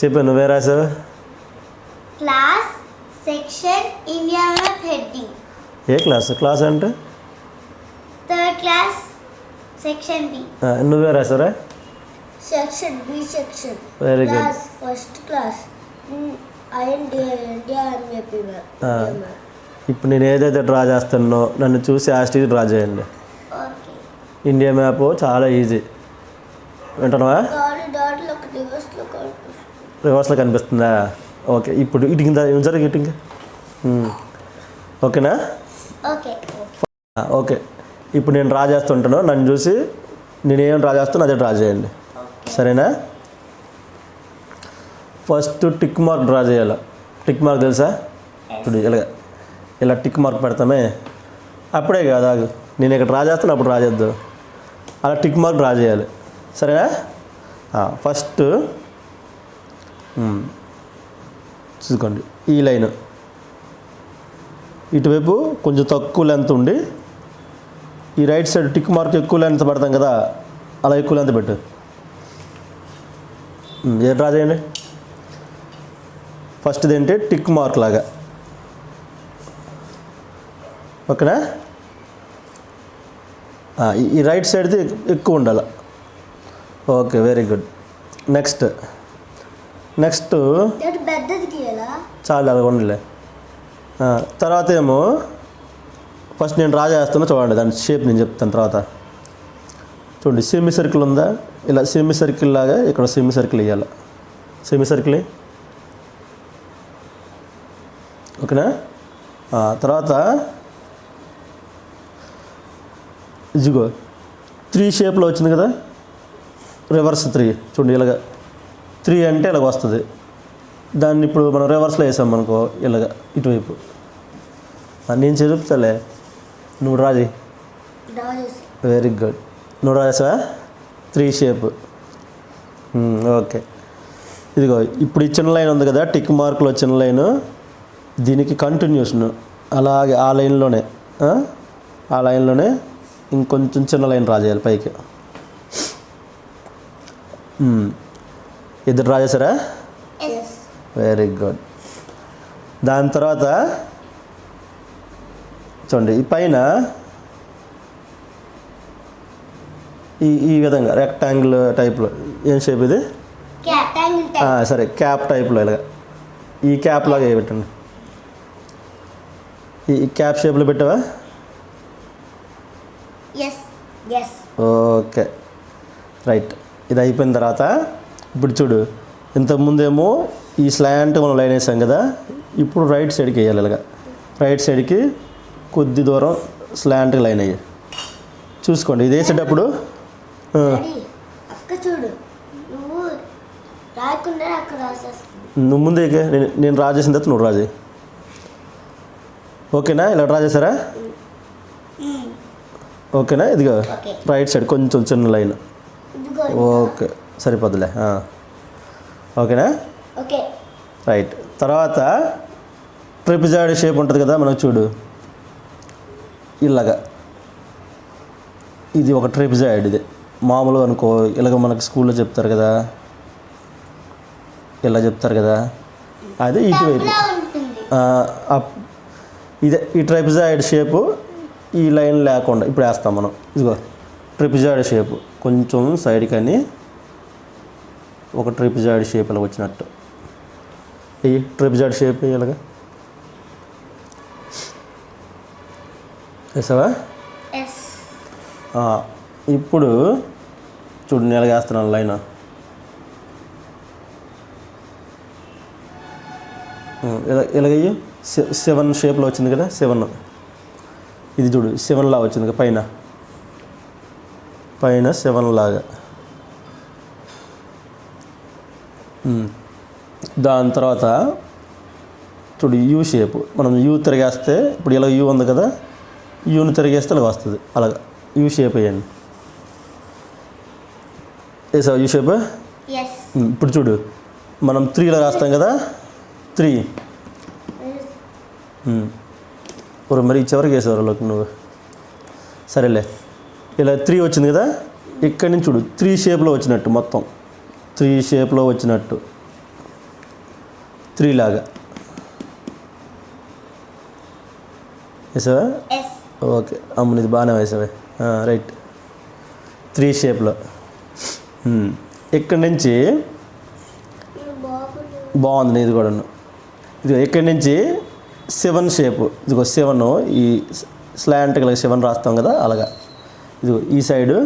చెప్పు నువ్వే రాసావు? Class section India map heading. ఏ క్లాస్? క్లాస్ అంటే? Third class section B. ఆ, నువ్వే రాసారా section B section. Very good first class. India India అని చెప్పి ఆ. ఇప్పుడు నేను ఏదైతే డ్రా చేస్తానో నన్ను చూసి యాస్టీజ్ డ్రా చేయండి. ఇండియా మ్యాప్ చాలా ఈజీ. వింటున్నావా కారు డాట్లు ఒక రివర్స్లో కనిపిస్తుంది రివర్స్లో కనిపిస్తుందా? ఓకే ఇప్పుడు ఇటు కింద జరిగి ఇటు ఇంకా. ఓకేనా ఓకే ఇప్పుడు నేను డ్రా చేస్తుంటాను నన్ను చూసి నేను ఏం డ్రా చేస్తానో అదే డ్రా చేయండి. సరేనా? ఫస్ట్ టిక్ మార్క్ డ్రా చేయాలి. టిక్ మార్క్ తెలుసా? ఇప్పుడు ఇలా ఇలా టిక్ మార్క్ పెడతామే. అప్పుడే కాదు నేను ఇక్కడ డ్రా చేస్తాను అప్పుడు డ్రా చేద్దు. అలా టిక్ మార్క్ డ్రా చేయాలి. సరేనా? ఫస్ట్ ఉమ్, చూసుకోండి. ఈ లైన్. ఇటువైపు కొంచెం తక్కువ లెంత్ ఉండి ఈ రైట్ సైడ్ టిక్ మార్క్ ఎక్కువ లెంత్ పెడతాం కదా అలా ఎక్కువ లెంత్ పెట్టు. ఏం డ్రా చేయండి? ఫస్ట్ది ఏంటి? టిక్ మార్క్ లాగా. ఓకేనా? ఈ రైట్ సైడ్ది ఎక్కువ ఉండాలి. Okay very good next next చాలు అలా ఉండలే. తర్వాత ఏమో ఫస్ట్ నేను డ్రా చేస్తున్నా చూడండి దాని షేప్ నేను చెప్తాను తర్వాత. చూడండి సెమీ సర్కిల్ ఉందా? ఇలా సెమీ సర్కిల్ లాగా ఇక్కడ సెమీ సర్కిల్ వేయాలి. Semi circle. ఓకేనా? తర్వాత ఇదిగో త్రీ షేప్లో వచ్చింది కదా? రివర్స్ త్రీ చూడండి ఇలాగ. త్రీ అంటే ఇలాగ వస్తుంది. దాన్ని ఇప్పుడు మనం రివర్స్లో వేసాం అనుకో ఇలాగ ఇటువైపు. నేను చెప్తాలే. నువ్వు రాజీ వెరీ గుడ్ నువ్వు రాసావా త్రీ షేప్. ఓకే. ఇదిగో ఇప్పుడు ఈ చిన్న లైన్ ఉంది కదా టిక్ మార్క్లో చిన్న లైన్. దీనికి కంటిన్యూషన్ అలాగే ఆ లైన్లోనే ఆ? లైన్లోనే ఇంకొంచెం చిన్న లైన్ డ్రా చేయాలి పైకి. ఇద్దరు డ్రా చేశారా వెరీ గుడ్ దాని తర్వాత చూడండి ఈ పైన ఈ ఈ విధంగా రెక్టాంగిల్ టైప్లో ఏం షేప్ ఇది? సరే క్యాప్ టైప్లో ఇలాగ. ఈ క్యాప్ లాగా పెట్టండి. ఈ క్యాప్ షేప్లో పెట్టావా? ఓకే రైట్ ఇది అయిపోయిన తర్వాత ఇప్పుడు చూడు ఇంతకుముందేమో ఈ స్లాంట్ మనం లైన్ వేసాం కదా ఇప్పుడు రైట్ సైడ్కి వేయాలి ఇలాగా. రైట్ సైడ్కి కొద్ది దూరం స్లాంట్కి లైన్ అయ్యి చూసుకోండి ఇది వేసేటప్పుడు నువ్వు ముందే. నేను నేను డ్రా చేసిన తర్వాత నువ్వు డ్రా చేయి ఓకేనా? ఇలా డ్రా చేశారా? ఓకేనా? ఇదిగో రైట్ సైడ్ కొంచెం చిన్న లైన్. ఓకే. సరిపోద్దులే. ఓకేనా? ఓకే. రైట్. తర్వాత ట్రిపిజాయిడ్ షేప్ ఉంటుంది కదా మనకు చూడు. ఇలాగా. ఇది ఒక ట్రిపిజాయిడ్ ఇది మామూలుగా అనుకో ఇలాగ మనకి స్కూల్లో చెప్తారు కదా. ఇలా చెప్తారు కదా. అదే ఇటువైపు ఇదే ఈ ట్రైపిజాయిడ్ షేపు ఈ లైన్ లేకుండా ఇప్పుడు వేస్తాం మనం. ఇదిగో ట్రిపిజాయిడ్ షేపు. కొంచెం సైడ్కి అని ఒక ట్రిపిజాయిడ్ షేప్ ఇలా వచ్చినట్టు. ఈ ట్రిపిజాయిడ్ షేప్ ఇలాగా. వేసావా? ఇప్పుడు చూడు నేను వేస్తున్నాను లైన్. ఇలా ఇలాగయ్యి సెవెన్ షేప్లో వచ్చింది కదా సెవెన్. ఇది చూడు సెవెన్ లా వచ్చింది కదా పైన. పైన సెవెన్ లాగా. దాని తర్వాత చూడు యూ షేప్ మనం యూ తిరిగేస్తే ఇప్పుడు ఇలా యూ ఉంది కదా యూని తిరిగేస్తే ఇలా వస్తుంది. అలాగా. యూ షేప్ వేయండి. వేసావు యూ షేప్ ఇప్పుడు చూడు. మనం త్రీలో రాస్తాం కదా త్రీ ఒక మరి చివరికి వేసేవారు లోకి నువ్వు. సరేలే. ఇలా త్రీ వచ్చింది కదా ఇక్కడి నుంచి చూడు. త్రీ షేప్లో వచ్చినట్టు మొత్తం. త్రీ షేప్లో వచ్చినట్టు. త్రీ లాగా. వేసావా ఓకే అమ్మని ఇది బాగానే వేసావే. రైట్ త్రీ షేప్లో. ఇక్కడి నుంచి బాగుంది నీది కూడా ఇది ఇక్కడి నుంచి సెవెన్ షేప్. ఇదిగో సెవెన్. ఈ స్లాంట్ సెవెన్ రాస్తాం కదా అలాగా. ఇదిగో ఈ సైడు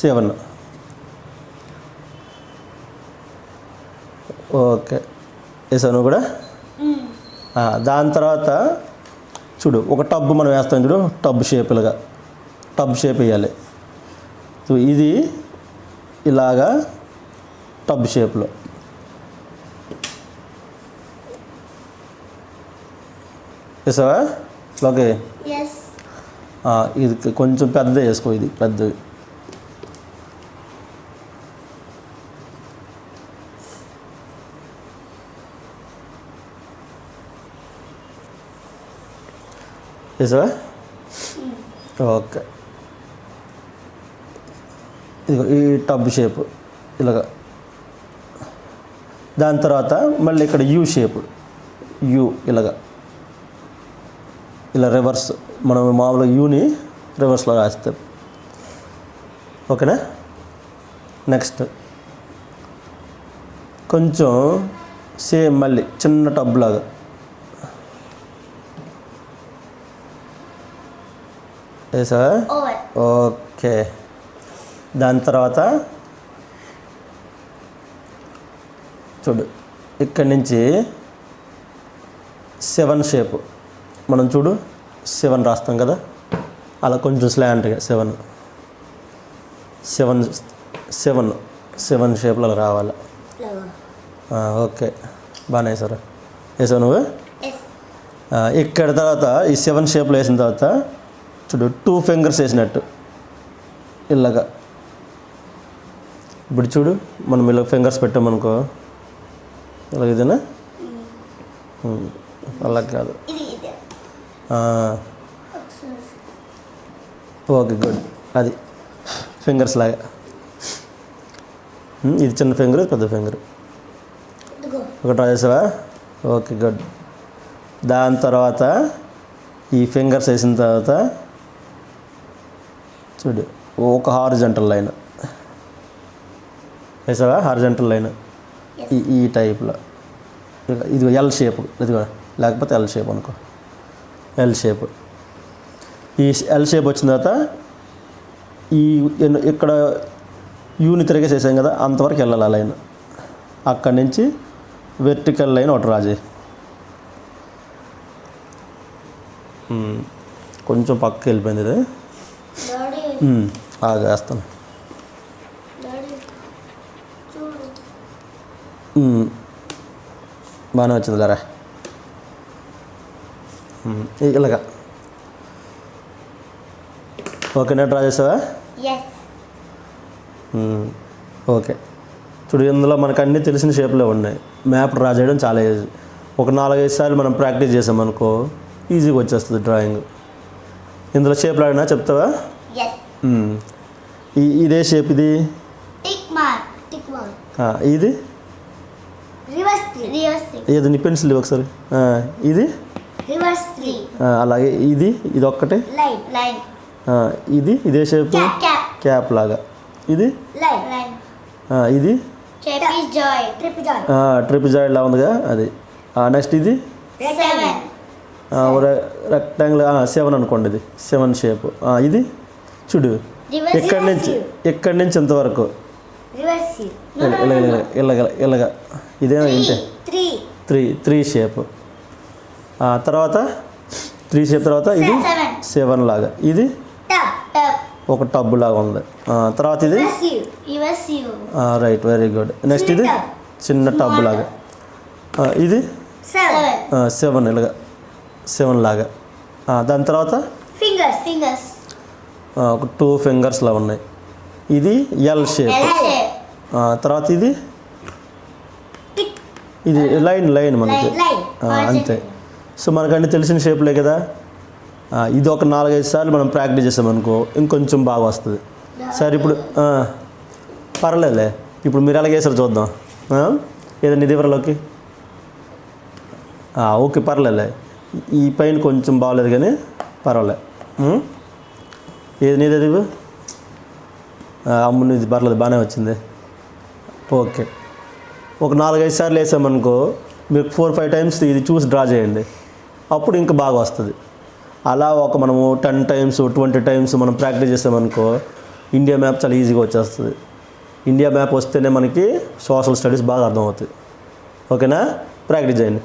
సెవెన్. ఓకే. వేసావు నువ్వు కూడా? దాని తర్వాత చూడు ఒక టబ్ మనం వేస్తాం చూడు టబ్ షేప్ ఇలాగా టబ్ షేప్ వేయాలి. ఇది ఇలాగా టబ్ షేప్లో. వేసావా ఓకే. ఇది కొంచెం పెద్దదే వేసుకో ఇది పెద్దది. చేసావా ఓకే ఇదిగో ఈ టబ్ షేప్ ఇలాగా. దాని తర్వాత మళ్ళీ ఇక్కడ యూ షేప్. యూ ఇలాగా. ఇలా రివర్స్ మనం మామూలుగా యూని రివర్స్లో రాస్తాం. ఓకేనా? నెక్స్ట్. కొంచెం సేమ్ మళ్ళీ చిన్న టబ్ లాగా. ఓవర్ ఓకే దాని తర్వాత చూడు ఇక్కడి నుంచి సెవెన్ షేప్ మనం చూడు సెవెన్ రాస్తాం కదా? అలా కొంచెం స్లాంట్గా సెవెన్ సెవెన్ సెవెన్ సెవెన్ షేప్లో అలా రావాలి ఓకే బాగానే వేసారు వేసావు నువ్వు? ఇక్కడ తర్వాత ఈ సెవెన్ షేప్లో వేసిన తర్వాత చూడు టూ ఫింగర్స్ వేసినట్టు. ఇలాగా. ఇప్పుడు చూడు మనం ఇలా ఫింగర్స్ పెట్టామనుకో. ఇలాగ ఇదేనా? అలా కాదు. Okay good. అది. ఫింగర్స్ లాగా. ఇది చిన్న ఫింగర్ పెద్ద ఫింగర్ ఇదిగో. ఒకటి డ్రా చేసావా? Okay good. దాని తర్వాత ఈ ఫింగర్స్ వేసిన తర్వాత చూడు ఒక హారిజంటల్ లైన్. వేసావా? Horizontal line. ఈ ఈ టైప్లో. ఇది ఎల్ షేప్ ఇదిగో లేకపోతే ఎల్ షేప్ అనుకో. ఎల్ షేప్ ఈ ఎల్ షేప్ వచ్చిన తర్వాత ఈ ఇక్కడ యూని తిరిగేసేసాం కదా అంతవరకు వెళ్ళాలి ఆ లైన్. అక్కడి నుంచి వెర్టికల్ లైన్ ఒకటి రాజే మ్మ్. కొంచెం పక్కకి వెళ్ళిపోయింది ఇది. చూడు మ్మ్. బాగానే వచ్చింది లేరా ఇలాగా. ఓకేనా డ్రా చేసావా. ఓకే. చూడు ఇందులో మనకు అన్నీ తెలిసిన షేప్లో ఉన్నాయి. మ్యాప్ డ్రా చేయడం చాలా ఈజీ. ఒక నాలుగైదు సార్లు మనం ప్రాక్టీస్ చేసామనుకో ఈజీగా వచ్చేస్తుంది డ్రాయింగ్. ఇందులో షేప్లు ఆడినా చెప్తావా? ఇదే షేప్ ఇది? ఇది? ఏది నీ పెన్సిల్ ఒకసారి. ఇది? అలాగే ఇది ఇది ఒక్కటే? ఇది ఇదే షేప్ క్యాప్ లాగా. ఇది? ఇది trapez trapez trapezoid లా ఉందిగా అది. నెక్స్ట్ ఇది? రెక్టాంగిల్ సెవెన్ అనుకోండి ఇది. సెవెన్ షేప్ ఇది? చూడు. ఇక్కడి నుంచి? ఇక్కడి నుంచి ఇంతవరకు? ఇలాగ ఇలాగ ఇలాగ ఇదేమో ఇంతే త్రీ త్రీ షేప్ తర్వాత? త్రీ షేప్ తర్వాత ఇది? సెవెన్ లాగా. ఇది? ఒక టబ్ లాగా ఉంది. తర్వాత ఇది? రైట్ వెరీ గుడ్ నెక్స్ట్ ఇది? చిన్న టబ్ లాగా. ఇది? సెవెన్ ఇలాగా సెవెన్ లాగా. దాని తర్వాత? ఫింగర్స్ ఫింగర్స్ టూ ఫింగర్స్లా ఉన్నాయి. ఇది ఎల్ షేప్. తర్వాత ఇది? ఇది లైన్ లైన్ మనకి. అంతే. సో మనకు అన్ని తెలిసిన షేప్లే కదా? ఇది ఒక నాలుగైదు సార్లు మనం ప్రాక్టీస్ చేసామనుకో ఇంకొంచెం బాగా వస్తుంది. సరే ఇప్పుడు పర్లేదులే. ఇప్పుడు మీరు ఎలాగ వేసారు చూద్దాం. ఆ? ఏదండి ఇది ఎవరిలోకి? ఓకే పర్లేదులే. ఈ పైన కొంచెం బాగలేదు కానీ పర్వాలే? ఏది నీది అది ఇవ్వు. నీది పర్లేదు బాగానే వచ్చింది. ఓకే. ఒక నాలుగైదు సార్లు వేసామనుకో మీరు ఫోర్ ఫైవ్ టైమ్స్ ఇది చూసి డ్రా చేయండి. అప్పుడు ఇంకా బాగా వస్తుంది. అలా ఒక మనము టెన్ టైమ్స్ ట్వంటీ టైమ్స్ మనం ప్రాక్టీస్ చేసామనుకో ఇండియా మ్యాప్ చాలా ఈజీగా వచ్చేస్తుంది. ఇండియా మ్యాప్ వస్తేనే మనకి సోషల్ స్టడీస్ బాగా అర్థమవుతుంది ఓకేనా? ప్రాక్టీస్ చేయండి.